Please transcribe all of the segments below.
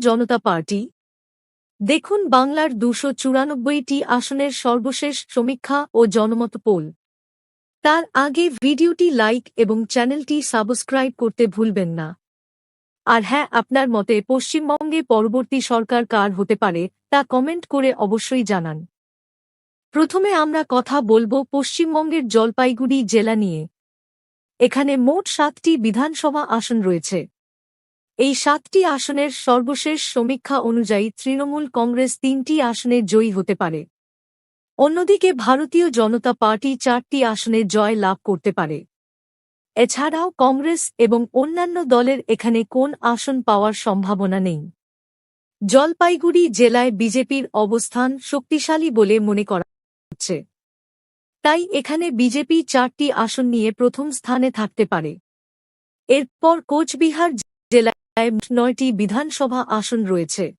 জনতা party. দেখুন বাংলার দুশো চুরানব্বইটি আসনের সর্বশেষ সমীক্ষা ও জনমত পোল। তার আগে ভিডিওটি লাইক এবং চ্যানেলটি সাবস্ক্রাইব করতে ভুলবেন না। আর হ্যাঁ আপনার মতে পশ্চিমবঙ্গে পরবর্তী সরকার কার হতে পারে, তা কমেন্ট করে অবশ্যই জানান। প্রথমে আমরা কথা বলব পশ্চিমবঙ্গের জলপাইগুড়ি জেলা নিয়ে। এখানে মোট সাতটি বিধানসভা আসন রয়েছে। এই সাতটি আসনের সর্বশেষ সমীক্ষা অনুযায়ী তৃণমূল কংগ্রেস তিনটি আসনে জয়ী হতে পারে। অন্যদিকে ভারতীয় জনতা পার্টি চারটি আসনে জয় লাভ করতে পারে। এছাড়াও কংগ্রেস এবং অন্যান্য দলের এখানে কোন আসন পাওয়ার সম্ভাবনা নেই। জলপাইগুড়ি জেলায় বিজেপির অবস্থান শক্তিশালী বলে মনে করা হচ্ছে। তাই এখানে বিজেপি চারটি আসন নিয়ে প্রথম স্থানে থাকতে পারে। এরপর কোচবিহার জেলায় নয়টি বিধানসভা আসন রয়েছে।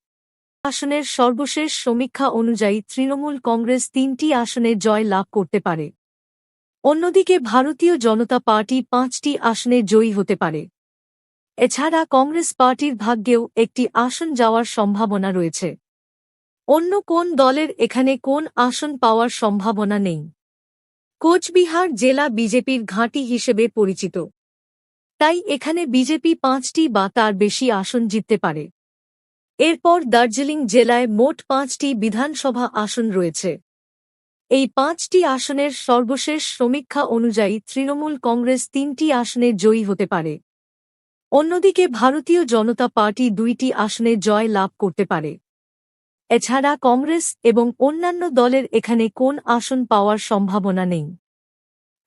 আসনের সর্বশেষ সমীক্ষা অনুযায়ী তৃণমূল কংগ্রেস তিনটি আসনে জয় লাভ করতে পারে। অন্যদিকে ভারতীয় জনতা পার্টি পাঁচটি আসনে জয়ী হতে পারে। এছাড়া কংগ্রেস পার্টির ভাগ্যেও একটি আসন যাওয়ার সম্ভাবনা রয়েছে। অন্য কোন দলের এখানে কোন আসন পাওয়ার সম্ভাবনা নেই। কোচবিহার জেলা বিজেপির ঘাঁটি হিসেবে পরিচিত। তাই এখানে বিজেপি পাঁচটি বা তার বেশি আসন জিততে পারে। এরপর দার্জিলিং জেলায় মোট পাঁচটি বিধানসভা আসন রয়েছে। এই পাঁচটি আসনের সর্বশেষ সমীক্ষা অনুযায়ী তৃণমূল কংগ্রেস তিনটি আসনে জয়ী হতে পারে। অন্যদিকে ভারতীয় জনতা পার্টি দুইটি আসনে জয় লাভ করতে পারে। এছাড়া কংগ্রেস এবং অন্যান্য দলের এখানে কোন আসন পাওয়ার সম্ভাবনা নেই।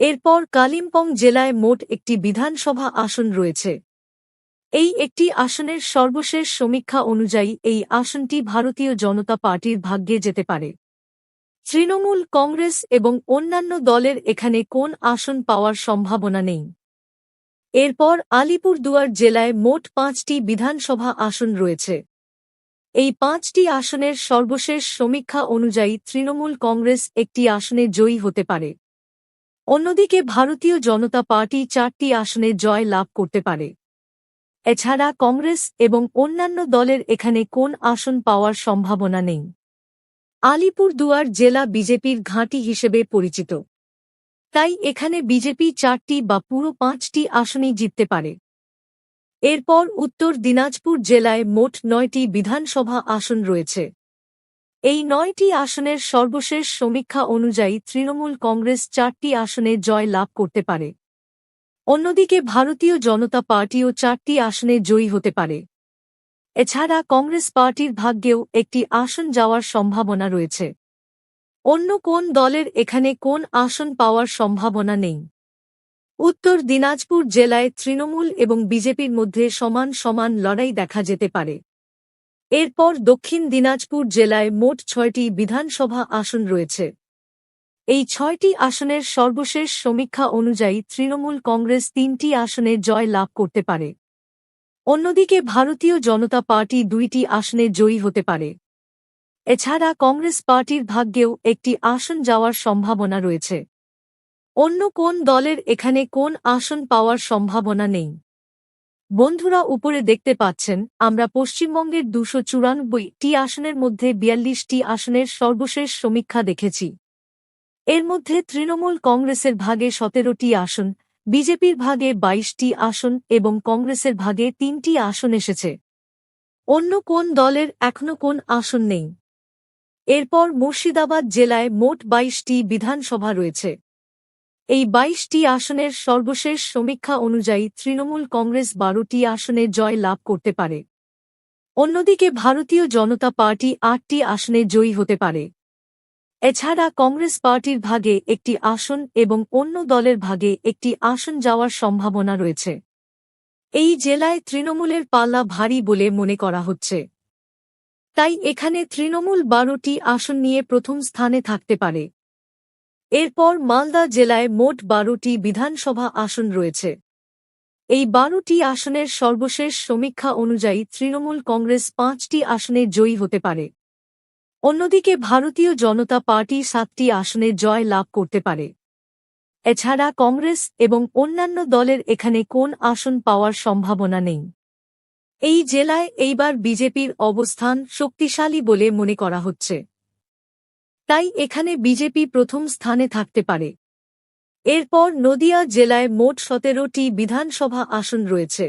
এরপর কালিম্পং জেলায় মোট একটি বিধানসভা আসন রয়েছে। এই একটি আসনের সর্বশেষ সমীক্ষা অনুযায়ী এই আসনটি ভারতীয় জনতা পার্টির ভাগ্যে যেতে পারে। তৃণমূল কংগ্রেস এবং অন্যান্য দলের এখানে কোন আসন পাওয়ার সম্ভাবনা নেই। এরপর আলিপুরদুয়ার জেলায় মোট পাঁচটি বিধানসভা আসন রয়েছে। এই পাঁচটি আসনের সর্বশেষ সমীক্ষা অনুযায়ী তৃণমূল কংগ্রেস একটি আসনে জয়ী হতে পারে। অন্যদিকে ভারতীয় জনতা পার্টি চারটি আসনে জয় লাভ করতে পারে। এছাড়া কংগ্রেস এবং অন্যান্য দলের এখানে কোন আসন পাওয়ার সম্ভাবনা নেই। আলিপুর দুয়ার জেলা বিজেপির ঘাঁটি হিসেবে পরিচিত। তাই এখানে বিজেপি চারটি বা পুরো পাঁচটি আসনই জিততে পারে। এরপর উত্তর দিনাজপুর জেলায় মোট নয়টি বিধানসভা আসন রয়েছে। এই নয়টি আসনের সর্বশেষ সমীক্ষা অনুযায়ী তৃণমূল কংগ্রেস চারটি আসনে জয় লাভ করতে পারে। অন্যদিকে ভারতীয় জনতা পার্টিও চারটি আসনে জয়ী হতে পারে। এছাড়া কংগ্রেস পার্টির ভাগ্যেও একটি আসন যাওয়ার সম্ভাবনা রয়েছে। অন্য কোন দলের এখানে কোন আসন পাওয়ার সম্ভাবনা নেই। উত্তর দিনাজপুর জেলায় তৃণমূল এবং বিজেপির মধ্যে সমান সমান লড়াই দেখা যেতে পারে। এরপর দক্ষিণ দিনাজপুর জেলায় মোট ছয়টি বিধানসভা আসন রয়েছে। এই ছয়টি আসনের সর্বশেষ সমীক্ষা অনুযায়ী তৃণমূল কংগ্রেস তিনটি আসনে জয় লাভ করতে পারে। অন্যদিকে ভারতীয় জনতা পার্টি দুইটি আসনে জয়ী হতে পারে। এছাড়া কংগ্রেস পার্টির ভাগ্যেও একটি আসন যাওয়ার সম্ভাবনা রয়েছে। অন্য কোন দলের এখানে কোন আসন পাওয়ার সম্ভাবনা নেই? বন্ধুরা উপরে দেখতে পাচ্ছেন, আমরা পশ্চিমবঙ্গের দুশো চুরানব্বইটি আসনের মধ্যে বিয়াল্লিশটি আসনের সর্বশেষ সমীক্ষা দেখেছি। এর মধ্যে তৃণমূল কংগ্রেসের ভাগে সতেরোটি আসন, বিজেপির ভাগে বাইশটি আসন এবং কংগ্রেসের ভাগে তিনটি আসন এসেছে। অন্য কোন দলের এখনও কোন আসন নেই? এরপর মুর্শিদাবাদ জেলায় মোট বাইশটি বিধানসভা রয়েছে। এই বাইশটি আসনের সর্বশেষ সমীক্ষা অনুযায়ী তৃণমূল কংগ্রেস বারোটি আসনে জয় লাভ করতে পারে। অন্যদিকে ভারতীয় জনতা পার্টি আটটি আসনে জয়ী হতে পারে। এছাড়া কংগ্রেস পার্টির ভাগে একটি আসন এবং অন্য দলের ভাগে একটি আসন যাওয়ার সম্ভাবনা রয়েছে। এই জেলায় তৃণমূলের পাল্লা ভারী বলে মনে করা হচ্ছে। তাই এখানে তৃণমূল বারোটি আসন নিয়ে প্রথম স্থানে থাকতে পারে। এরপর মালদা জেলায় মোট বারোটি বিধানসভা আসন রয়েছে। এই বারোটি আসনের সর্বশেষ সমীক্ষা অনুযায়ী তৃণমূল কংগ্রেস পাঁচটি আসনে জয়ী হতে পারে। অন্যদিকে ভারতীয় জনতা পার্টি সাতটি আসনে জয় লাভ করতে পারে। এছাড়া কংগ্রেস এবং অন্যান্য দলের এখানে কোন আসন পাওয়ার সম্ভাবনা নেই। এই জেলায় এইবার বিজেপির অবস্থান শক্তিশালী বলে মনে করা হচ্ছে। তাই এখানে বিজেপি প্রথম স্থানে থাকতে পারে। এরপর নদিয়া জেলায় মোট সতেরোটি বিধানসভা আসন রয়েছে।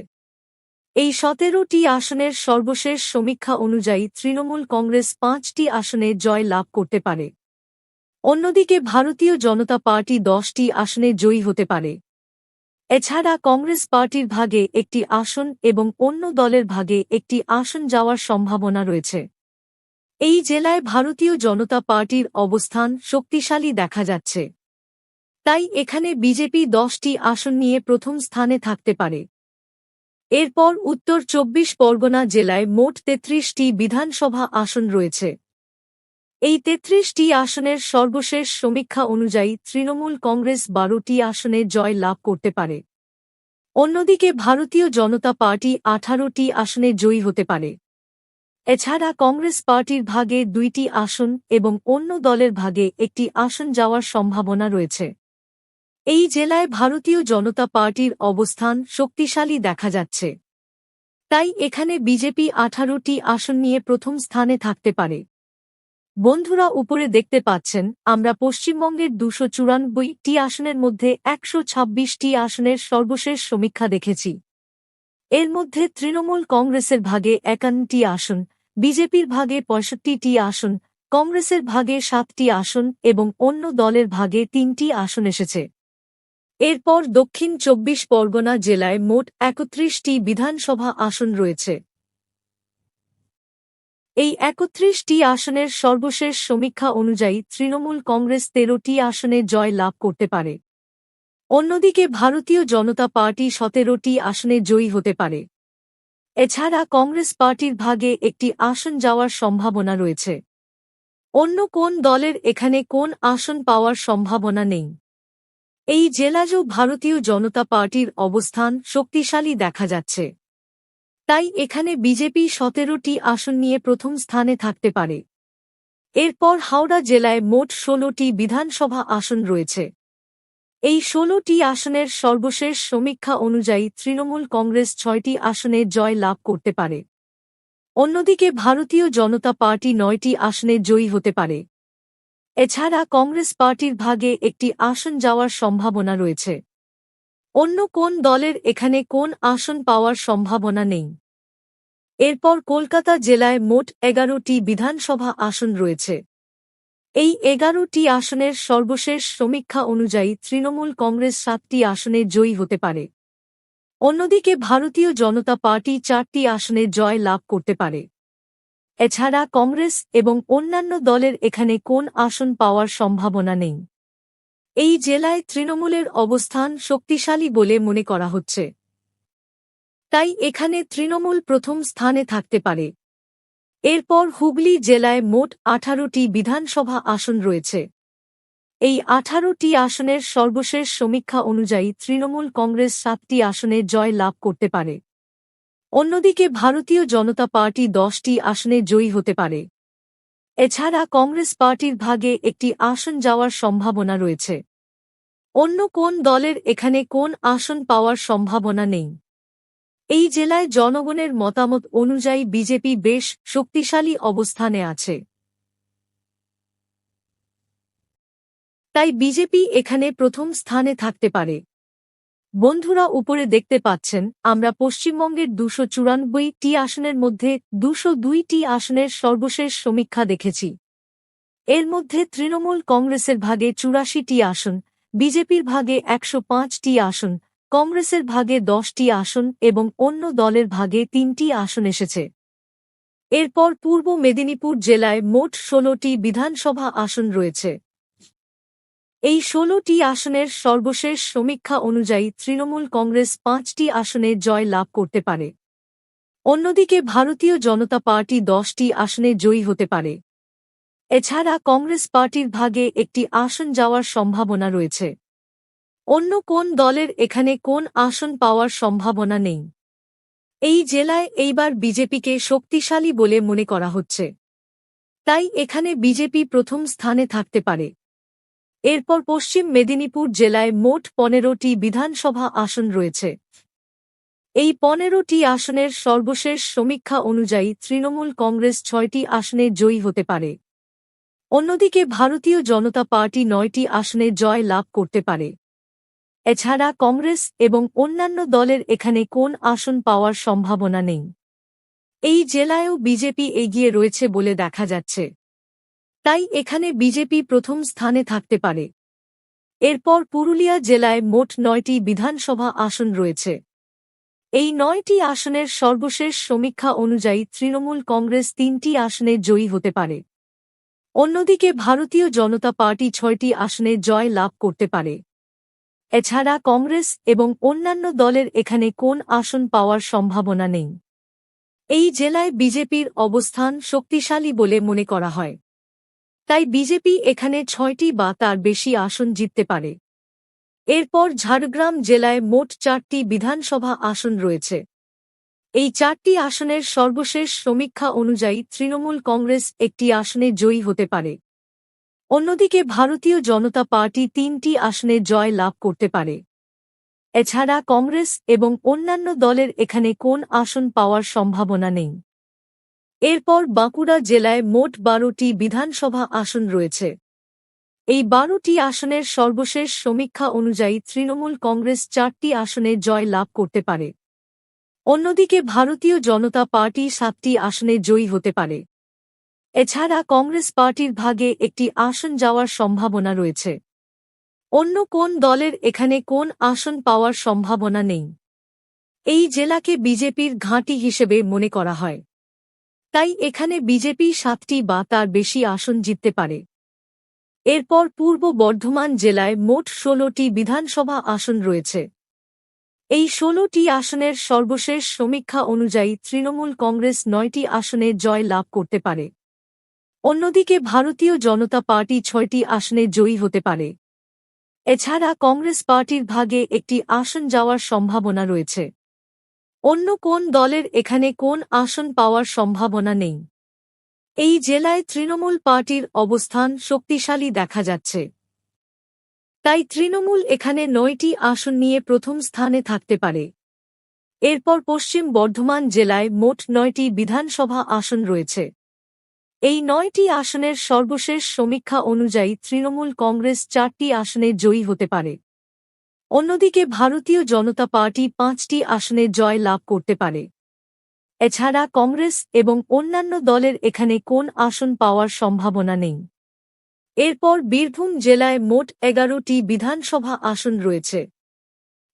এই সতেরোটি আসনের সর্বশেষ সমীক্ষা অনুযায়ী তৃণমূল কংগ্রেস পাঁচটি আসনে জয় লাভ করতে পারে। অন্যদিকে ভারতীয় জনতা পার্টি দশটি আসনে জয়ী হতে পারে। এছাড়া কংগ্রেস পার্টির ভাগে একটি আসন এবং অন্য দলের ভাগে একটি আসন যাওয়ার সম্ভাবনা রয়েছে। এই জেলায় ভারতীয় জনতা পার্টির অবস্থান শক্তিশালী দেখা যাচ্ছে। তাই এখানে বিজেপি দশটি আসন নিয়ে প্রথম স্থানে থাকতে পারে। এরপর উত্তর চব্বিশ পরগনা জেলায় মোট তেত্রিশটি বিধানসভা আসন রয়েছে। এই তেত্রিশটি আসনের সর্বশেষ সমীক্ষা অনুযায়ী তৃণমূল কংগ্রেস বারোটি আসনে জয় লাভ করতে পারে। অন্যদিকে ভারতীয় জনতা পার্টি আঠারোটি আসনে জয়ী হতে পারে। এছাড়া কংগ্রেস পার্টির ভাগে দুইটি আসন এবং অন্য দলের ভাগে একটি আসন যাওয়ার সম্ভাবনা রয়েছে। এই জেলায় ভারতীয় জনতা পার্টির অবস্থান শক্তিশালী দেখা যাচ্ছে। তাই এখানে বিজেপি আঠারোটি আসন নিয়ে প্রথম স্থানে থাকতে পারে। বন্ধুরা উপরে দেখতে পাচ্ছেন, আমরা পশ্চিমবঙ্গের দুশো চুরানব্বইটি আসনের মধ্যে একশো ছাব্বিশটি আসনের সর্বশেষ সমীক্ষা দেখেছি। এর মধ্যে তৃণমূল কংগ্রেসের ভাগে একান্নটি আসন বিজেপির ভাগে পঁয়ষট্টিটি আসন, কংগ্রেসের ভাগে সাতটি আসন এবং অন্য দলের ভাগে তিনটি আসন এসেছে। এরপর দক্ষিণ চব্বিশ পরগনা জেলায় মোট একত্রিশটি বিধানসভা আসন রয়েছে। এই একত্রিশটি আসনের সর্বশেষ সমীক্ষা অনুযায়ী তৃণমূল কংগ্রেস তেরোটি আসনে জয় লাভ করতে পারে। অন্যদিকে ভারতীয় জনতা পার্টি সতেরোটি আসনে জয়ী হতে পারে। এছাড়া কংগ্রেস পার্টির ভাগে একটি আসন যাওয়ার সম্ভাবনা রয়েছে। অন্য কোন দলের এখানে কোন আসন পাওয়ার সম্ভাবনা নেই। এই জেলাজও ভারতীয় জনতা পার্টির অবস্থান শক্তিশালী দেখা যাচ্ছে। তাই এখানে বিজেপি সতেরোটি আসন নিয়ে প্রথম স্থানে থাকতে পারে। এরপর হাওড়া জেলায় মোট ষোলোটি বিধানসভা আসন রয়েছে। এই ষোলোটি আসনের সর্বশেষ সমীক্ষা অনুযায়ী তৃণমূল কংগ্রেস ছয়টি আসনে জয় লাভ করতে পারে। অন্যদিকে ভারতীয় জনতা পার্টি নয়টি আসনে জয়ী হতে পারে। এছাড়া কংগ্রেস পার্টির ভাগে একটি আসন যাওয়ার সম্ভাবনা রয়েছে। অন্য কোন দলের এখানে কোন আসন পাওয়ার সম্ভাবনা নেই। এরপর কলকাতা জেলায় মোট এগারোটি বিধানসভা আসন রয়েছে। এই এগারোটি আসনের সর্বশেষ সমীক্ষা অনুযায়ী তৃণমূল কংগ্রেস সাতটি আসনে জয়ী হতে পারে। অন্যদিকে ভারতীয় জনতা পার্টি চারটি আসনে জয় লাভ করতে পারে। এছাড়া কংগ্রেস এবং অন্যান্য দলের এখানে কোন আসন পাওয়ার সম্ভাবনা নেই। এই জেলায় তৃণমূলের অবস্থান শক্তিশালী বলে মনে করা হচ্ছে। তাই এখানে তৃণমূল প্রথম স্থানে থাকতে পারে। এরপর হুগলি জেলায় মোট আঠারোটি বিধানসভা আসন রয়েছে। এই আঠারোটি আসনের সর্বশেষ সমীক্ষা অনুযায়ী তৃণমূল কংগ্রেস সাতটি আসনে জয় লাভ করতে পারে। অন্যদিকে ভারতীয় জনতা পার্টি দশটি আসনে জয়ী হতে পারে। এছাড়া কংগ্রেস পার্টির ভাগে একটি আসন যাওয়ার সম্ভাবনা রয়েছে। অন্য কোন দলের এখানে কোন আসন পাওয়ার সম্ভাবনা নেই? এই জেলায় জনগণের মতামত অনুযায়ী বিজেপি বেশ শক্তিশালী অবস্থানে আছে। তাই বিজেপি এখানে প্রথম স্থানে থাকতে পারে। বন্ধুরা উপরে দেখতে পাচ্ছেন, আমরা পশ্চিমবঙ্গের দুশো চুরানব্বইটি আসনের মধ্যে দুশো দুইটি আসনের সর্বশেষ সমীক্ষা দেখেছি। এর মধ্যে তৃণমূল কংগ্রেসের ভাগে চুরাশিটি আসন, বিজেপির ভাগে একশো পাঁচটি আসন কংগ্রেসের ভাগে দশটি আসন এবং অন্য দলের ভাগে তিনটি আসন এসেছে। এরপর পূর্ব মেদিনীপুর জেলায় মোট ষোলোটি বিধানসভা আসন রয়েছে। এই ষোলোটি আসনের সর্বশেষ সমীক্ষা অনুযায়ী তৃণমূল কংগ্রেস পাঁচটি আসনে জয় লাভ করতে পারে। অন্যদিকে ভারতীয় জনতা পার্টি দশটি আসনে জয়ী হতে পারে। এছাড়া কংগ্রেস পার্টির ভাগে একটি আসন যাওয়ার সম্ভাবনা রয়েছে। অন্য কোন দলের এখানে কোন আসন পাওয়ার সম্ভাবনা নেই। এই জেলায় এইবার বিজেপিকে শক্তিশালী বলে মনে করা হচ্ছে। তাই এখানে বিজেপি প্রথম স্থানে থাকতে পারে। এরপর পশ্চিম মেদিনীপুর জেলায় মোট পনেরোটি বিধানসভা আসন রয়েছে। এই পনেরোটি আসনের সর্বশেষ সমীক্ষা অনুযায়ী তৃণমূল কংগ্রেস ছয়টি আসনে জয়ী হতে পারে। অন্যদিকে ভারতীয় জনতা পার্টি নয়টি আসনে জয় লাভ করতে পারে। এছাড়া কংগ্রেস এবং অন্যান্য দলের এখানে কোন আসন পাওয়ার সম্ভাবনা নেই। এই জেলায়ও বিজেপি এগিয়ে রয়েছে বলে দেখা যাচ্ছে। তাই এখানে বিজেপি প্রথম স্থানে থাকতে পারে। এরপর পুরুলিয়া জেলায় মোট নয়টি বিধানসভা আসন রয়েছে। এই নয়টি আসনের সর্বশেষ সমীক্ষা অনুযায়ী তৃণমূল কংগ্রেস তিনটি আসনে জয়ী হতে পারে। অন্যদিকে ভারতীয় জনতা পার্টি ছয়টি আসনে জয় লাভ করতে পারে। এছাড়া কংগ্রেস এবং অন্যান্য দলের এখানে কোন আসন পাওয়ার সম্ভাবনা নেই। এই জেলায় বিজেপির অবস্থান শক্তিশালী বলে মনে করা হয়। তাই বিজেপি এখানে ছয়টি বা তার বেশি আসন জিততে পারে। এরপর ঝাড়গ্রাম জেলায় মোট চারটি বিধানসভা আসন রয়েছে। এই চারটি আসনের সর্বশেষ সমীক্ষা অনুযায়ী তৃণমূল কংগ্রেস একটি আসনে জয়ী হতে পারে। অন্যদিকে ভারতীয় জনতা পার্টি তিনটি আসনে জয় লাভ করতে পারে। এছাড়া কংগ্রেস এবং অন্যান্য দলের এখানে কোন আসন পাওয়ার সম্ভাবনা নেই। এরপর বাঁকুড়া জেলায় মোট বারোটি বিধানসভা আসন রয়েছে। এই বারোটি আসনের সর্বশেষ সমীক্ষা অনুযায়ী তৃণমূল কংগ্রেস চারটি আসনে জয় লাভ করতে পারে। অন্যদিকে ভারতীয় জনতা পার্টি সাতটি আসনে জয়ী হতে পারে। এছাড়া কংগ্রেস পার্টির ভাগে একটি আসন যাওয়ার সম্ভাবনা রয়েছে। অন্য কোন দলের এখানে কোন আসন পাওয়ার সম্ভাবনা নেই। এই জেলাকে বিজেপির ঘাঁটি হিসেবে মনে করা হয়। তাই এখানে বিজেপি সাতটি বা তার বেশি আসন জিততে পারে। এরপর পূর্ব বর্ধমান জেলায় মোট ষোলোটি বিধানসভা আসন রয়েছে। এই ষোলোটি আসনের সর্বশেষ সমীক্ষা অনুযায়ী তৃণমূল কংগ্রেস নয়টি আসনে জয় লাভ করতে পারে। অন্যদিকে ভারতীয় জনতা পার্টি ছয়টি আসনে জয়ী হতে পারে। এছাড়া কংগ্রেস পার্টির ভাগে একটি আসন যাওয়ার সম্ভাবনা রয়েছে। অন্য কোন দলের এখানে কোন আসন পাওয়ার সম্ভাবনা নেই। এই জেলায় তৃণমূল পার্টির অবস্থান শক্তিশালী দেখা যাচ্ছে। তাই তৃণমূল এখানে নয়টি আসন নিয়ে প্রথম স্থানে থাকতে পারে। এরপর পশ্চিম বর্ধমান জেলায় মোট নয়টি বিধানসভা আসন রয়েছে। এই নয়টি আসনের সর্বশেষ সমীক্ষা অনুযায়ী তৃণমূল কংগ্রেস চারটি আসনে জয়ী হতে পারে। অন্যদিকে ভারতীয় জনতা পার্টি পাঁচটি আসনে জয় লাভ করতে পারে। এছাড়া কংগ্রেস এবং অন্যান্য দলের এখানে কোন আসন পাওয়ার সম্ভাবনা নেই। এরপর বীরভূম জেলায় মোট এগারোটি বিধানসভা আসন রয়েছে।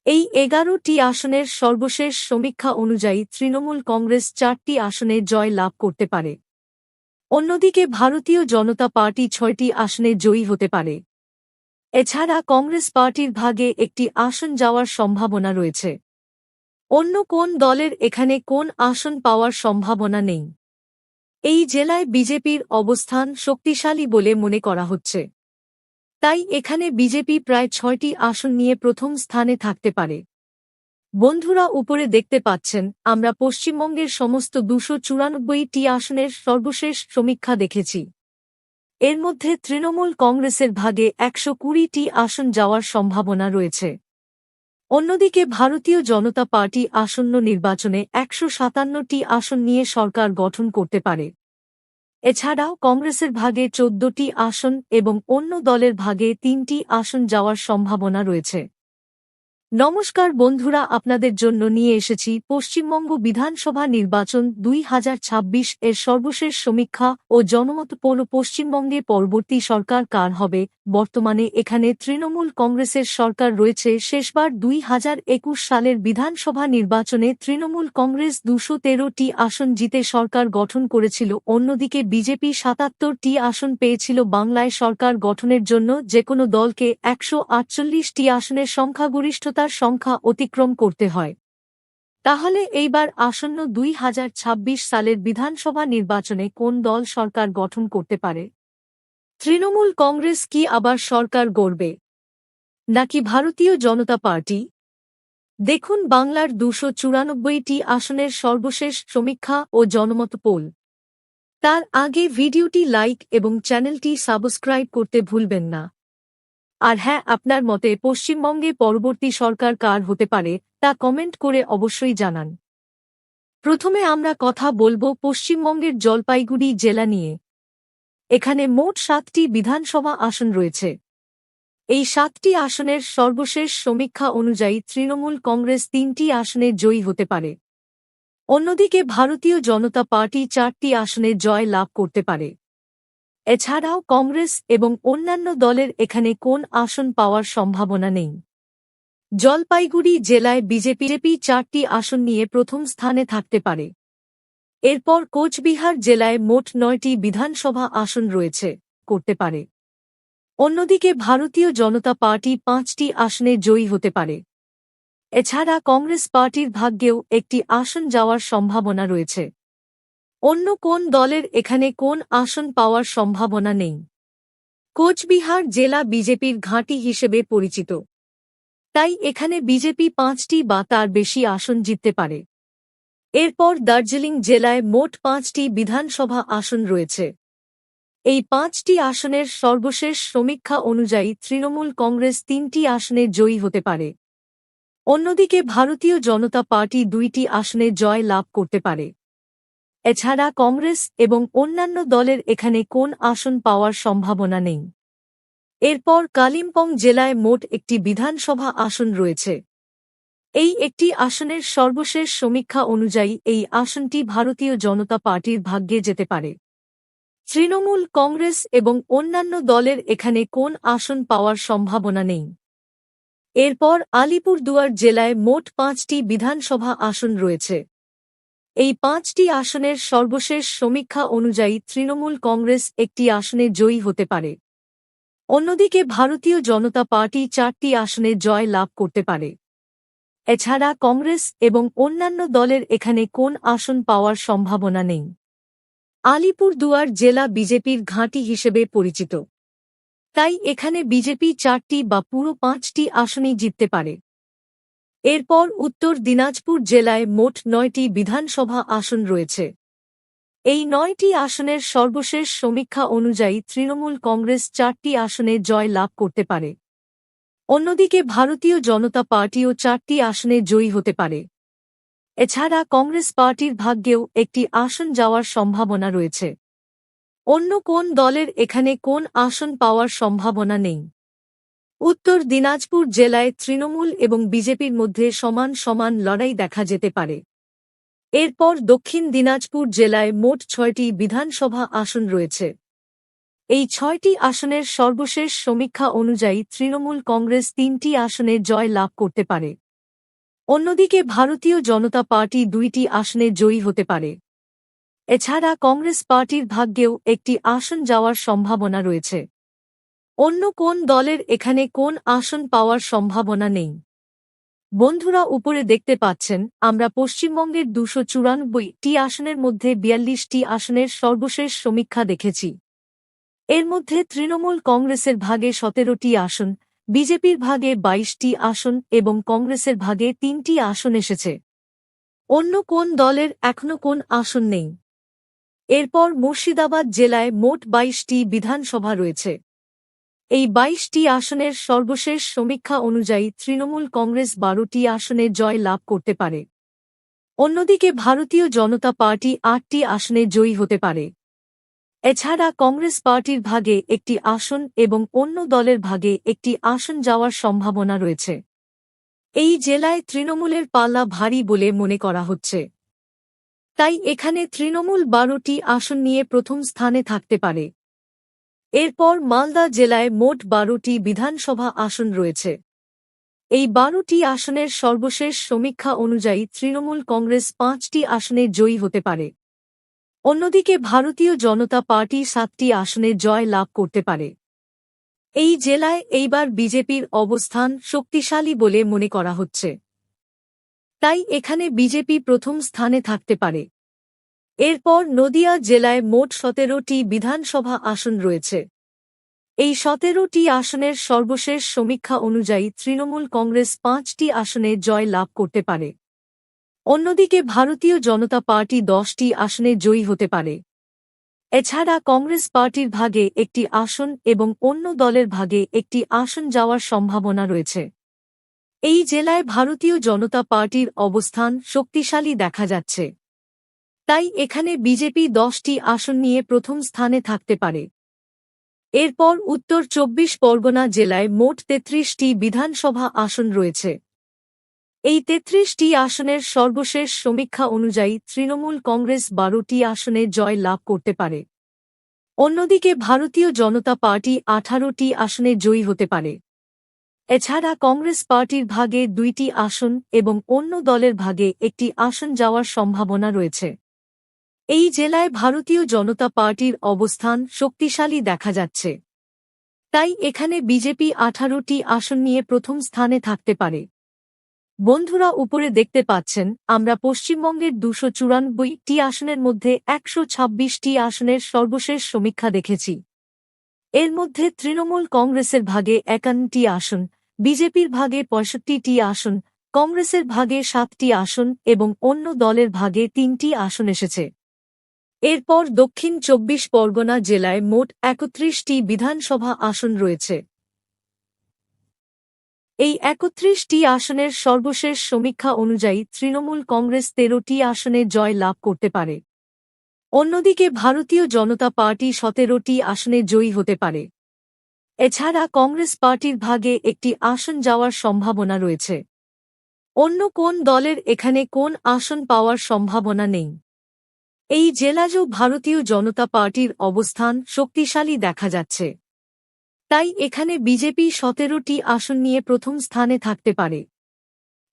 এই এগারোটি আসনের সর্বশেষ সমীক্ষা অনুযায়ী তৃণমূল কংগ্রেস চারটি আসনে জয় লাভ করতে পারে। অন্যদিকে ভারতীয় জনতা পার্টি ছয়টি আসনে জয়ী হতে পারে। এছাড়া কংগ্রেস পার্টির ভাগে একটি আসন যাওয়ার সম্ভাবনা রয়েছে। অন্য কোন দলের এখানে কোন আসন পাওয়ার সম্ভাবনা নেই। এই জেলায় বিজেপির অবস্থান শক্তিশালী বলে মনে করা হচ্ছে। তাই এখানে বিজেপি প্রায় ছয়টি আসন নিয়ে প্রথম স্থানে থাকতে পারে। বন্ধুরা উপরে দেখতে পাচ্ছেন, আমরা পশ্চিমবঙ্গের সমস্ত দুশো চুরানব্বইটি আসনের সর্বশেষ সমীক্ষা দেখেছি। এর মধ্যে তৃণমূল কংগ্রেসের ভাগে একশো কুড়িটি আসন যাওয়ার সম্ভাবনা রয়েছে। অন্যদিকে ভারতীয় জনতা পার্টি আসন্ন নির্বাচনে একশো সাতান্নটি আসন নিয়ে সরকার গঠন করতে পারে। এছাড়াও কংগ্রেসের ভাগে চোদ্দটি আসন এবং অন্য দলের ভাগে তিনটি আসন যাওয়ার সম্ভাবনা রয়েছে। নমস্কার বন্ধুরা, আপনাদের জন্য নিয়ে এসেছি পশ্চিমবঙ্গ বিধানসভা নির্বাচন দুই হাজার ছাব্বিশ এর সর্বশেষ সমীক্ষা ও জনমত পোল পশ্চিমবঙ্গে পরবর্তী সরকার কার হবে? বর্তমানে এখানে তৃণমূল কংগ্রেসের সরকার রয়েছে, শেষবার দুই হাজার একুশ সালের বিধানসভা নির্বাচনে তৃণমূল কংগ্রেস দুশো তেরোটি আসন জিতে সরকার গঠন করেছিল, অন্যদিকে বিজেপি সাতাত্তরটি আসন পেয়েছিল, বাংলায় সরকার গঠনের জন্য যে কোনো দলকে একশো আটচল্লিশটি আসনের সংখ্যাগরিষ্ঠতার সংখ্যা অতিক্রম করতে হয়। তাহলে এইবার আসন্ন দুই হাজার ছাব্বিশ সালের বিধানসভা নির্বাচনে কোন দল সরকার গঠন করতে পারে? তৃণমূল কংগ্রেস কি আবার সরকার গড়বে? নাকি ভারতীয় জনতা পার্টি? দেখুন বাংলার দুশো চুরানব্বইটি আসনের সর্বশেষ সমীক্ষা ও জনমত পোল। তার আগে ভিডিওটি লাইক এবং চ্যানেলটি সাবস্ক্রাইব করতে ভুলবেন না। আর হ্যাঁ আপনার মতে পশ্চিমবঙ্গে পরবর্তী সরকার কার হতে পারে, তা কমেন্ট করে অবশ্যই জানান। প্রথমে আমরা কথা বলব পশ্চিমবঙ্গের জলপাইগুড়ি জেলা নিয়ে। এখানে মোট সাতটি বিধানসভা আসন রয়েছে। এই সাতটি আসনের সর্বশেষ সমীক্ষা অনুযায়ী তৃণমূল কংগ্রেস তিনটি আসনে জয়ী হতে পারে। অন্যদিকে ভারতীয় জনতা পার্টি চারটি আসনে জয় লাভ করতে পারে। এছাড়াও কংগ্রেস এবং অন্যান্য দলের এখানে কোন আসন পাওয়ার সম্ভাবনা নেই। জলপাইগুড়ি জেলায় বিজেপি চারটি আসন নিয়ে প্রথম স্থানে থাকতে পারে। এরপর কোচবিহার জেলায় মোট নয়টি বিধানসভা আসন রয়েছে, করতে পারে। অন্যদিকে ভারতীয় জনতা পার্টি পাঁচটি আসনে জয়ী হতে পারে। এছাড়া কংগ্রেস পার্টির ভাগ্যেও একটি আসন যাওয়ার সম্ভাবনা রয়েছে। অন্য কোন দলের এখানে কোন আসন পাওয়ার সম্ভাবনা নেই? কোচবিহার জেলা বিজেপির ঘাঁটি হিসেবে পরিচিত। তাই এখানে বিজেপি পাঁচটি বা তার বেশি আসন জিততে পারে। এরপর দার্জিলিং জেলায় মোট পাঁচটি বিধানসভা আসন রয়েছে। এই পাঁচটি আসনের সর্বশেষ সমীক্ষা অনুযায়ী তৃণমূল কংগ্রেস তিনটি আসনে জয়ী হতে পারে। অন্যদিকে ভারতীয় জনতা পার্টি দুইটি আসনে জয় লাভ করতে পারে। এছাড়া কংগ্রেস এবং অন্যান্য দলের এখানে কোন আসন পাওয়ার সম্ভাবনা নেই। এরপর কালিম্পং জেলায় মোট একটি বিধানসভা আসন রয়েছে। এই একটি আসনের সর্বশেষ সমীক্ষা অনুযায়ী এই আসনটি ভারতীয় জনতা পার্টির ভাগ্যে যেতে পারে। তৃণমূল কংগ্রেস এবং অন্যান্য দলের এখানে কোন আসন পাওয়ার সম্ভাবনা নেই। এরপর আলিপুরদুয়ার জেলায় মোট পাঁচটি বিধানসভা আসন রয়েছে। এই পাঁচটি আসনের সর্বশেষ সমীক্ষা অনুযায়ী তৃণমূল কংগ্রেস একটি আসনে জয়ী হতে পারে। অন্যদিকে ভারতীয় জনতা পার্টি চারটি আসনে জয় লাভ করতে পারে। এছাড়া কংগ্রেস এবং অন্যান্য দলের এখানে কোন আসন পাওয়ার সম্ভাবনা নেই। আলিপুরদুয়ার জেলা বিজেপির ঘাঁটি হিসেবে পরিচিত। তাই এখানে বিজেপি চারটি বা পুরো পাঁচটি আসনই জিততে পারে। এরপর উত্তর দিনাজপুর জেলায় মোট নয়টি বিধানসভা আসন রয়েছে। এই নয়টি আসনের সর্বশেষ সমীক্ষা অনুযায়ী তৃণমূল কংগ্রেস চারটি আসনে জয় লাভ করতে পারে। অন্যদিকে ভারতীয় জনতা পার্টিও চারটি আসনে জয়ী হতে পারে। এছাড়া কংগ্রেস পার্টির ভাগ্যেও একটি আসন যাওয়ার সম্ভাবনা রয়েছে। অন্য কোন দলের এখানে কোন আসন পাওয়ার সম্ভাবনা নেই। উত্তর দিনাজপুর জেলায় তৃণমূল এবং বিজেপির মধ্যে সমান সমান লড়াই দেখা যেতে পারে। এরপর দক্ষিণ দিনাজপুর জেলায় মোট ছয়টি বিধানসভা আসন রয়েছে। এই ছয়টি আসনের সর্বশেষ সমীক্ষা অনুযায়ী তৃণমূল কংগ্রেস তিনটি আসনে জয় লাভ করতে পারে। অন্যদিকে ভারতীয় জনতা পার্টি দুইটি আসনে জয়ী হতে পারে। এছাড়া কংগ্রেস পার্টির ভাগ্যেও একটি আসন যাওয়ার সম্ভাবনা রয়েছে। অন্য কোন দলের এখানে কোন আসন পাওয়ার সম্ভাবনা নেই? বন্ধুরা, উপরে দেখতে পাচ্ছেন, আমরা পশ্চিমবঙ্গের দুশো চুরানব্বইটি আসনের মধ্যে বিয়াল্লিশটি আসনের সর্বশেষ সমীক্ষা দেখেছি। এর মধ্যে তৃণমূল কংগ্রেসের ভাগে সতেরোটি আসন, বিজেপির ভাগে বাইশটি আসন এবং কংগ্রেসের ভাগে তিনটি আসন এসেছে। অন্য কোন দলের এখনও কোন আসন নেই? এরপর মুর্শিদাবাদ জেলায় মোট বাইশটি বিধানসভা রয়েছে। এই বাইশটি আসনের সর্বশেষ সমীক্ষা অনুযায়ী তৃণমূল কংগ্রেস বারোটি আসনে জয় লাভ করতে পারে। অন্যদিকে ভারতীয় জনতা পার্টি আটটি আসনে জয়ী হতে পারে। এছাড়া কংগ্রেস পার্টির ভাগে একটি আসন এবং অন্য দলের ভাগে একটি আসন যাওয়ার সম্ভাবনা রয়েছে। এই জেলায় তৃণমূলের পাল্লা ভারী বলে মনে করা হচ্ছে। তাই এখানে তৃণমূল বারোটি আসন নিয়ে প্রথম স্থানে থাকতে পারে। এরপর মালদা জেলায় মোট বারোটি বিধানসভা আসন রয়েছে। এই বারোটি আসনের সর্বশেষ সমীক্ষা অনুযায়ী তৃণমূল কংগ্রেস পাঁচটি আসনে জয়ী হতে পারে। অন্যদিকে ভারতীয় জনতা পার্টি সাতটি আসনে জয় লাভ করতে পারে। এই জেলায় এইবার বিজেপির অবস্থান শক্তিশালী বলে মনে করা হচ্ছে। তাই এখানে বিজেপি প্রথম স্থানে থাকতে পারে। এরপর নদিয়া জেলায় মোট সতেরোটি বিধানসভা আসন রয়েছে। এই সতেরোটি আসনের সর্বশেষ সমীক্ষা অনুযায়ী তৃণমূল কংগ্রেস পাঁচটি আসনে জয় লাভ করতে পারে। অন্যদিকে ভারতীয় জনতা পার্টি দশটি আসনে জয়ী হতে পারে। এছাড়া কংগ্রেস পার্টির ভাগে একটি আসন এবং অন্য দলের ভাগে একটি আসন যাওয়ার সম্ভাবনা রয়েছে। এই জেলায় ভারতীয় জনতা পার্টির অবস্থান শক্তিশালী দেখা যাচ্ছে। তাই এখানে বিজেপি দশটি আসন নিয়ে প্রথম স্থানে থাকতে পারে। এরপর উত্তর চব্বিশ পরগনা জেলায় মোট তেত্রিশটি বিধানসভা আসন রয়েছে। এই তেত্রিশটি আসনের সর্বশেষ সমীক্ষা অনুযায়ী তৃণমূল কংগ্রেস বারোটি আসনে জয় লাভ করতে পারে। অন্যদিকে ভারতীয় জনতা পার্টি আঠারোটি আসনে জয়ী হতে পারে। এছাড়া কংগ্রেস পার্টির ভাগে দুইটি আসন এবং অন্য দলের ভাগে একটি আসন যাওয়ার সম্ভাবনা রয়েছে। এই জেলায় ভারতীয় জনতা পার্টির অবস্থান শক্তিশালী দেখা যাচ্ছে। তাই এখানে বিজেপি আঠারোটি আসন নিয়ে প্রথম স্থানে থাকতে পারে। বন্ধুরা উপরে দেখতে পাচ্ছেন, আমরা পশ্চিমবঙ্গের দুশো চুরানব্বইটি আসনের মধ্যে একশো ছাব্বিশটি আসনের সর্বশেষ সমীক্ষা দেখেছি। এর মধ্যে তৃণমূল কংগ্রেসের ভাগে একান্নটি আসন, বিজেপির ভাগে পঁয়ষট্টিটি আসন, কংগ্রেসের ভাগে সাতটি আসন এবং অন্য দলের ভাগে তিনটি আসন এসেছে। এরপর দক্ষিণ চব্বিশ পরগনা জেলায় মোট একত্রিশটি বিধানসভা আসন রয়েছে। এই একত্রিশটি আসনের সর্বশেষ সমীক্ষা অনুযায়ী তৃণমূল কংগ্রেস তেরোটি আসনে জয় লাভ করতে পারে। অন্যদিকে ভারতীয় জনতা পার্টি সতেরোটি আসনে জয়ী হতে পারে। এছাড়া কংগ্রেস পার্টির ভাগে একটি আসন যাওয়ার সম্ভাবনা রয়েছে। অন্য কোন দলের এখানে কোন আসন পাওয়ার সম্ভাবনা নেই। এই জেলাজও ভারতীয় জনতা পার্টির অবস্থান শক্তিশালী দেখা যাচ্ছে। তাই এখানে বিজেপি সতেরোটি আসন নিয়ে প্রথম স্থানে থাকতে পারে।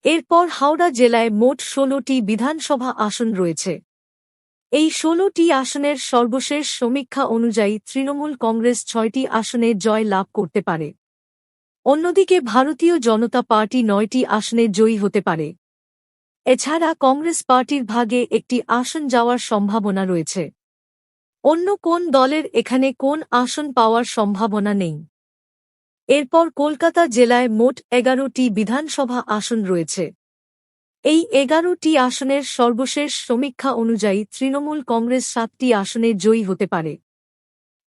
এরপর হাওড়া জেলায় মোট ষোলোটি বিধানসভা আসন রয়েছে। এই ষোলোটি আসনের সর্বশেষ সমীক্ষা অনুযায়ী তৃণমূল কংগ্রেস ছয়টি আসনে জয় লাভ করতে পারে। অন্যদিকে ভারতীয় জনতা পার্টি নয়টি আসনে জয়ী হতে পারে। এছাড়া কংগ্রেস পার্টির ভাগে একটি আসন যাওয়ার সম্ভাবনা রয়েছে। অন্য কোন দলের এখানে কোন আসন পাওয়ার সম্ভাবনা নেই। এরপর কলকাতা জেলায় মোট এগারোটি বিধানসভা আসন রয়েছে। এই এগারোটি আসনের সর্বশেষ সমীক্ষা অনুযায়ী তৃণমূল কংগ্রেস সাতটি আসনে জয়ী হতে পারে।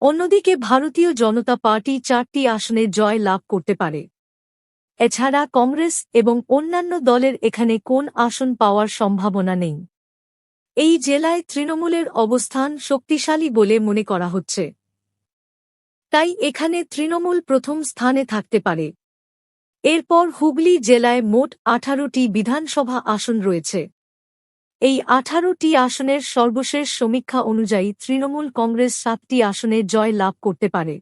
অন্যদিকে ভারতীয় জনতা পার্টি চারটি আসনে জয় লাভ করতে পারে। এছাড়া কংগ্রেস এবং অন্যান্য দলের এখানে কোন আসন পাওয়ার সম্ভাবনা নেই। এই জেলায় তৃণমূলের অবস্থান শক্তিশালী বলে মনে করা হচ্ছে। তাই এখানে তৃণমূল প্রথম স্থানে থাকতে পারে। এরপর হুগলি জেলায় মোট আঠারোটি বিধানসভা আসন রয়েছে। এই আঠারোটি আসনের সর্বশেষ সমীক্ষা অনুযায়ী তৃণমূল কংগ্রেস সাতটি আসনে জয় লাভ করতে পারে।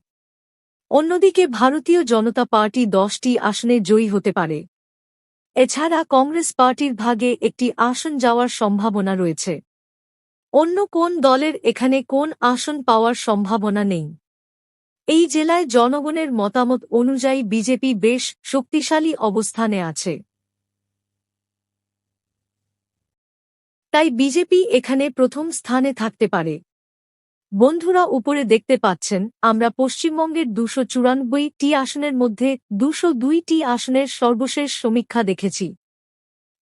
অন্যদিকে ভারতীয় জনতা পার্টি দশটি আসনে জয়ী হতে পারে। এছাড়া কংগ্রেস পার্টির ভাগে একটি আসন যাওয়ার সম্ভাবনা রয়েছে। অন্য কোন দলের এখানে কোন আসন পাওয়ার সম্ভাবনা নেই। এই জেলায় জনগণের মতামত অনুযায়ী বিজেপি বেশ শক্তিশালী অবস্থানে আছে। তাই বিজেপি এখানে প্রথম স্থানে থাকতে পারে। বন্ধুরা উপরে দেখতে পাচ্ছেন, আমরা পশ্চিমবঙ্গের দুশো চুরানব্বইটি আসনের মধ্যে দুশো দুইটি আসনের সর্বশেষ সমীক্ষা দেখেছি।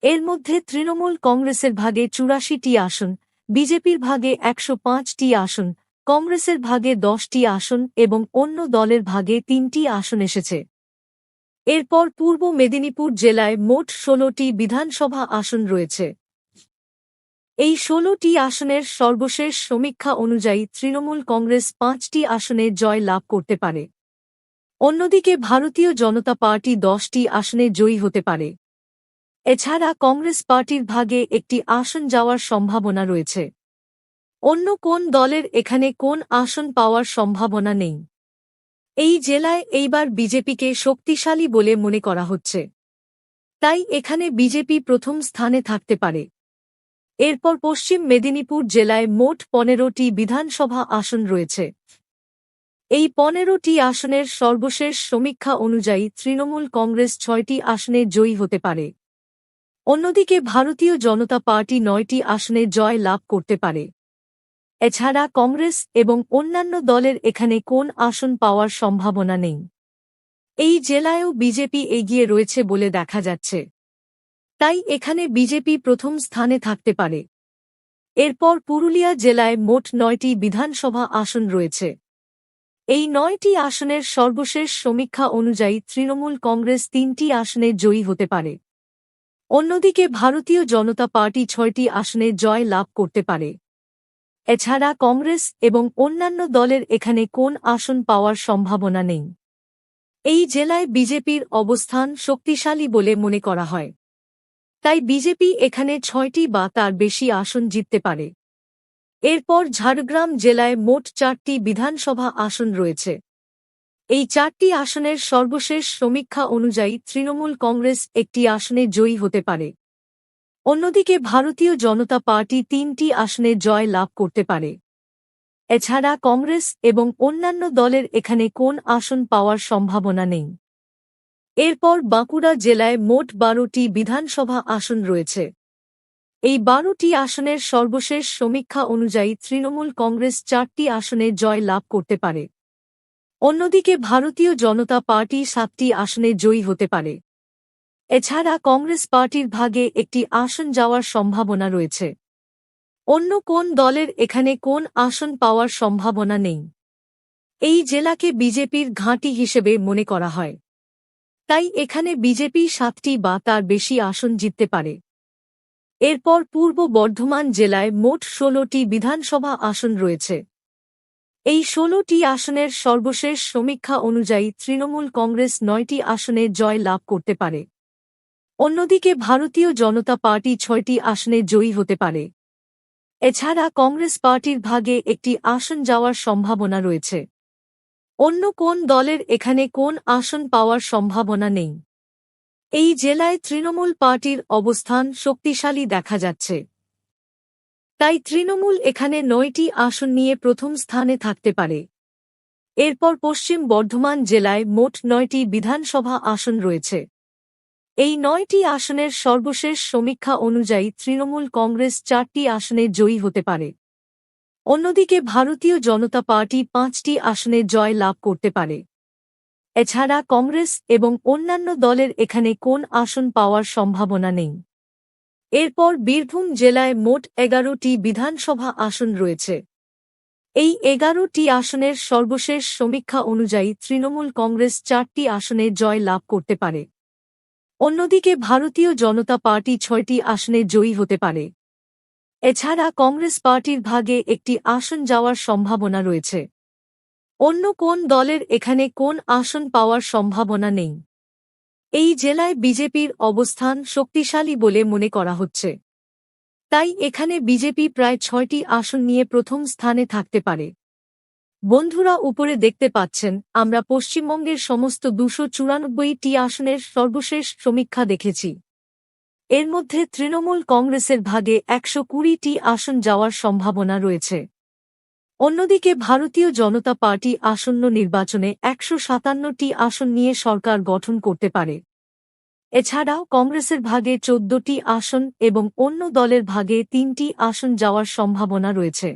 এর মধ্যে তৃণমূল কংগ্রেসের ভাগে চুরাশিটি আসন বিজেপির ভাগে একশো পাঁচটি আসন, কংগ্রেসের ভাগে দশটি আসন এবং অন্য দলের ভাগে তিনটি আসন এসেছে। এরপর পূর্ব মেদিনীপুর জেলায় মোট ষোলোটি বিধানসভা আসন রয়েছে। এই ষোলোটি আসনের সর্বশেষ সমীক্ষা অনুযায়ী তৃণমূল কংগ্রেস পাঁচটি আসনে জয় লাভ করতে পারে। অন্যদিকে ভারতীয় জনতা পার্টি দশটি আসনে জয়ী হতে পারে। এছাড়া কংগ্রেস পার্টির ভাগে একটি আসন যাওয়ার সম্ভাবনা রয়েছে। অন্য কোন দলের এখানে কোন আসন পাওয়ার সম্ভাবনা নেই। এই জেলায় এইবার বিজেপিকে শক্তিশালী বলে মনে করা হচ্ছে। তাই এখানে বিজেপি প্রথম স্থানে থাকতে পারে। এরপর পশ্চিম মেদিনীপুর জেলায় মোট পনেরোটি বিধানসভা আসন রয়েছে। এই পনেরোটি আসনের সর্বশেষ সমীক্ষা অনুযায়ী তৃণমূল কংগ্রেস ছয়টি আসনে জয়ী হতে পারে। অন্যদিকে ভারতীয় জনতা পার্টি নয়টি আসনে জয় লাভ করতে পারে। এছাড়া কংগ্রেস এবং অন্যান্য দলের এখানে কোন আসন পাওয়ার সম্ভাবনা নেই। এই জেলায়ও বিজেপি এগিয়ে রয়েছে বলে দেখা যাচ্ছে। তাই এখানে বিজেপি প্রথম স্থানে থাকতে পারে। এরপর পুরুলিয়া জেলায় মোট নয়টি বিধানসভা আসন রয়েছে। এই নয়টি আসনের সর্বশেষ সমীক্ষা অনুযায়ী তৃণমূল কংগ্রেস তিনটি আসনে জয়ী হতে পারে। অন্যদিকে ভারতীয় জনতা পার্টি ছয়টি আসনে জয় লাভ করতে পারে। এছাড়া কংগ্রেস এবং অন্যান্য দলের এখানে কোন আসন পাওয়ার সম্ভাবনা নেই। এই জেলায় বিজেপির অবস্থান শক্তিশালী বলে মনে করা হয়। তাই বিজেপি এখানে ছয়টি বা তার বেশি আসন জিততে পারে। এরপর ঝাড়গ্রাম জেলায় মোট চারটি বিধানসভা আসন রয়েছে। এই চারটি আসনের সর্বশেষ সমীক্ষা অনুযায়ী তৃণমূল কংগ্রেস একটি আসনে জয়ী হতে পারে। অন্যদিকে ভারতীয় জনতা পার্টি তিনটি আসনে জয় লাভ করতে পারে। এছাড়া কংগ্রেস এবং অন্যান্য দলের এখানে কোন আসন পাওয়ার সম্ভাবনা নেই। এরপর বাঁকুড়া জেলায় মোট বারোটি বিধানসভা আসন রয়েছে। এই বারোটি আসনের সর্বশেষ সমীক্ষা অনুযায়ী তৃণমূল কংগ্রেস চারটি আসনে জয় লাভ করতে পারে। অন্যদিকে ভারতীয় জনতা পার্টি সাতটি আসনে জয়ী হতে পারে। এছাড়া কংগ্রেস পার্টির ভাগে একটি আসন যাওয়ার সম্ভাবনা রয়েছে। অন্য কোন দলের এখানে কোন আসন পাওয়ার সম্ভাবনা নেই। এই জেলাকে বিজেপির ঘাঁটি হিসেবে মনে করা হয়। তাই এখানে বিজেপি সাতটি বা তার বেশি আসন জিততে পারে। এরপর পূর্ব বর্ধমান জেলায় মোট ষোলোটি বিধানসভা আসন রয়েছে। এই ষোলোটি আসনের সর্বশেষ সমীক্ষা অনুযায়ী তৃণমূল কংগ্রেস নয়টি আসনে জয় লাভ করতে পারে। অন্যদিকে ভারতীয় জনতা পার্টি ছয়টি আসনে জয়ী হতে পারে। এছাড়া কংগ্রেস পার্টির ভাগে একটি আসন যাওয়ার সম্ভাবনা রয়েছে। অন্য কোন দলের এখানে কোন আসন পাওয়ার সম্ভাবনা নেই। এই জেলায় তৃণমূল পার্টির অবস্থান শক্তিশালী দেখা যাচ্ছে। তাই তৃণমূল এখানে নয়টি আসন নিয়ে প্রথম স্থানে থাকতে পারে। এরপর পশ্চিম বর্ধমান জেলায় মোট নয়টি বিধানসভা আসন রয়েছে। এই নয়টি আসনের সর্বশেষ সমীক্ষা অনুযায়ী তৃণমূল কংগ্রেস চারটি আসনে জয়ী হতে পারে। অন্যদিকে ভারতীয় জনতা পার্টি পাঁচটি আসনে জয় লাভ করতে পারে। এছাড়া কংগ্রেস এবং অন্যান্য দলের এখানে কোন আসন পাওয়ার সম্ভাবনা নেই। এরপর বীরভূম জেলায় মোট এগারোটি বিধানসভা আসন রয়েছে। এই এগারোটি আসনের সর্বশেষ সমীক্ষা অনুযায়ী তৃণমূল কংগ্রেস চারটি আসনে জয় লাভ করতে পারে। অন্যদিকে ভারতীয় জনতা পার্টি ছয়টি আসনে জয়ী হতে পারে। এছাড়া কংগ্রেস পার্টির ভাগে একটি আসন যাওয়ার সম্ভাবনা রয়েছে। অন্য কোন দলের এখানে কোন আসন পাওয়ার সম্ভাবনা নেই? এই জেলায় বিজেপির অবস্থান শক্তিশালী বলে মনে করা হচ্ছে। তাই এখানে বিজেপি প্রায় ছয়টি আসন নিয়ে প্রথম স্থানে থাকতে পারে। বন্ধুরা উপরে দেখতে পাচ্ছেন, আমরা পশ্চিমবঙ্গের সমস্ত দুশো চুরানব্বইটি আসনের সর্বশেষ সমীক্ষা দেখেছি। এর মধ্যে তৃণমূল কংগ্রেসের ভাগে একশো কুড়িটি আসন যাওয়ার সম্ভাবনা রয়েছে। অন্যদিকে ভারতীয় জনতা পার্টি আসন্ন নির্বাচনে একশো সাতান্নটি আসন নিয়ে সরকার গঠন করতে পারে। এছাড়াও কংগ্রেসের ভাগে চোদ্দটি আসন এবং অন্য দলের ভাগে তিনটি আসন যাওয়ার সম্ভাবনা রয়েছে।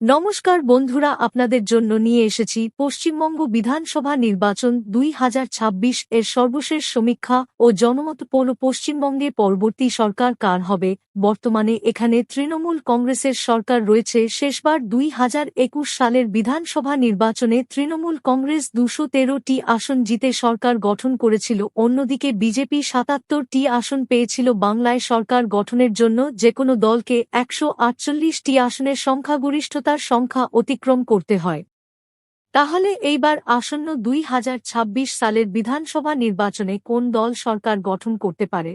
নমস্কার বন্ধুরা, আপনাদের জন্য নিয়ে এসেছি পশ্চিমবঙ্গ বিধানসভা নির্বাচন দুই হাজার ছাব্বিশ এর সর্বশেষ সমীক্ষা ও জনমত পোল পশ্চিমবঙ্গে পরবর্তী সরকার কার হবে। বর্তমানে এখানে তৃণমূল কংগ্রেসের সরকার রয়েছে। শেষবার দুই হাজার একুশ সালের বিধানসভা নির্বাচনে তৃণমূল কংগ্রেস দুশো তেরোটি আসন জিতে সরকার গঠন করেছিল। অন্যদিকে বিজেপি সাতাত্তরটি আসন পেয়েছিল। বাংলায় সরকার গঠনের জন্য যে কোনো দলকে একশো আটচল্লিশটি আসনের সংখ্যাগরিষ্ঠতা ভোটার সংখ্যা অতিক্রম করতে হয়। তাহলে এইবার আসন্ন দুই হাজার ছাব্বিশ সালের বিধানসভা নির্বাচনে কোন দল সরকার গঠন করতে পারে?